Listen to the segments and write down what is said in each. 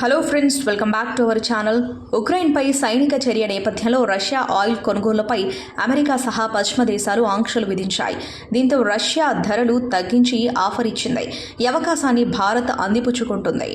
Hello friends welcome back to our channel ఉక్రెయిన్పై సైనిక చర్య నేపథ్యంలో రష్యా ఆయిల్ కొనుగోళ్ళపై అమెరికా సహా పశ్చిమ దేశాలు ఆంక్షలు విధించాయి. దీంతో రష్యా ధరలు తగ్గించి ఆఫర్ ఇచ్చింది. ఈ అవకాశాన్ని భారత్ అందిపుచ్చుకుంటుంది.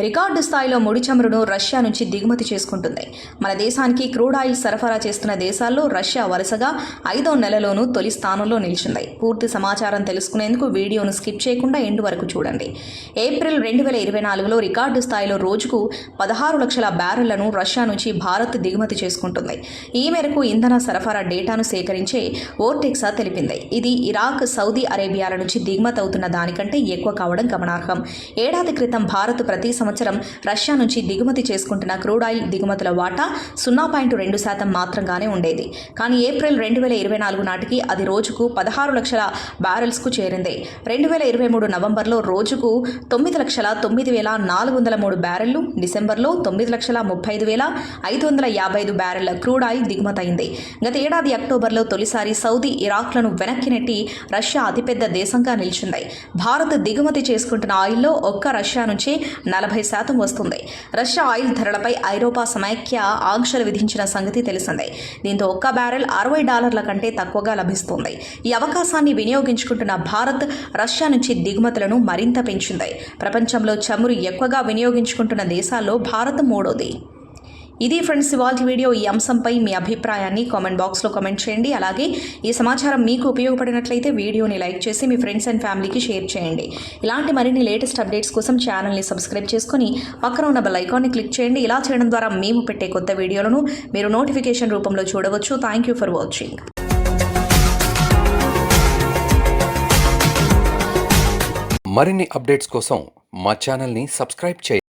రికార్డు స్థాయిలో ముడి చమురును రష్యా నుంచి దిగుమతి చేసుకుంటుంది. మన దేశానికి క్రూడ్ ఆయిల్ సరఫరా చేస్తున్న దేశాల్లో రష్యా వరుసగా ఐదో నెలలోనూ తొలి స్థానంలో నిలిచింది. పూర్తి సమాచారం తెలుసుకునేందుకు వీడియోను స్కిప్ చేయకుండా ఎండు వరకు చూడండి. ఏప్రిల్ రెండు వేల ఇరవై నాలుగులో రికార్డు స్థాయిలో రోజుకు పదహారు లక్షల బ్యారెళ్ళను రష్యా నుంచి భారత్ దిగుమతి చేసుకుంటుంది. ఈ మేరకు ఇంధన సరఫరా డేటాను సేకరించే ఓర్టెక్సా తెలిపింది. ఇది ఇరాక్ సౌదీ అరేబియాల నుంచి దిగుమతి అవుతున్న దానికంటే ఎక్కువ కావడం గమనార్హం. ఏడాది క్రితం భారత్ ప్రతి సంవత్సరం రష్యా నుంచి దిగుమతి చేసుకుంటున్న క్రూడ్ ఆయిల్ దిగుమతుల వాటా సున్నా పాయింట్ రెండు శాతం మాత్రంగానే ఉండేది. కానీ ఏప్రిల్ రెండు వేల ఇరవై నాలుగు నాటికి అది రోజుకు పదహారు లక్షల బ్యారెల్స్కు చేరింది. రెండు వేల ఇరవై మూడు నవంబర్లో రోజుకు తొమ్మిది లక్షల తొమ్మిది వేల నాలుగు వందల మూడు బ్యారెళ్ళు డిసెంబర్లో తొమ్మిది లక్షల ముప్పై ఐదు వేల ఐదు వందల యాభై ఐదు బ్యారెళ్ళ క్రూడ్ ఆయిల్ దిగుమతయింది. గత ఏడాది అక్టోబర్లో తొలిసారి సౌదీ ఇరాక్లను వెనక్కి నెట్టి రష్యా అతిపెద్ద దేశంగా నిలిచింది. భారత్ దిగుమతి చేసుకుంటున్న ఆయిల్లో ఒక్క రష్యా నుంచే నలభై శాతం వస్తుంది. రష్యా ఆయిల్ ధరలపై ఐరోపా సమైక్య ఆంక్షలు విధించిన సంగతి తెలిసిందే. దీంతో ఒక్క బ్యారెల్ అరవై డాలర్ల కంటే తక్కువగా లభిస్తుంది. ఈ అవకాశాన్ని వినియోగించుకుంటున్న భారత్ రష్యా నుంచి దిగుమతులను మరింత పెంచింది. ప్రపంచంలో చమురు ఎక్కువగా వినియోగించుకుంటున్న దేశాల్లో భారత్ మూడోది. ఇది ఫ్రెండ్స్ ఇవాళ వీడియో ఈ అంశంపై మీ అభిప్రాయాన్ని కామెంట్ బాక్స్లో కామెంట్ చేయండి. అలాగే ఈ సమాచారం మీకు ఉపయోగపడినట్లయితే వీడియోని లైక్ చేసి మీ ఫ్రెండ్స్ అండ్ ఫ్యామిలీకి షేర్ చేయండి. ఇలాంటి మరిన్ని లేటెస్ట్ అప్డేట్స్ కోసం ఛానల్ని సబ్స్క్రైబ్ చేసుకొని పక్కన ఉన్న బెల్ ఐకాన్ని క్లిక్ చేయండి. ఇలా చేయడం ద్వారా మేము పెట్టే కొత్త వీడియోలను మీరు నోటిఫికేషన్ రూపంలో చూడవచ్చు. థ్యాంక్ యూ ఫర్ వాచింగ్ మరిన్ని అప్డేట్స్ కోసం మా ఛానల్ని సబ్స్క్రైబ్ చేయండి.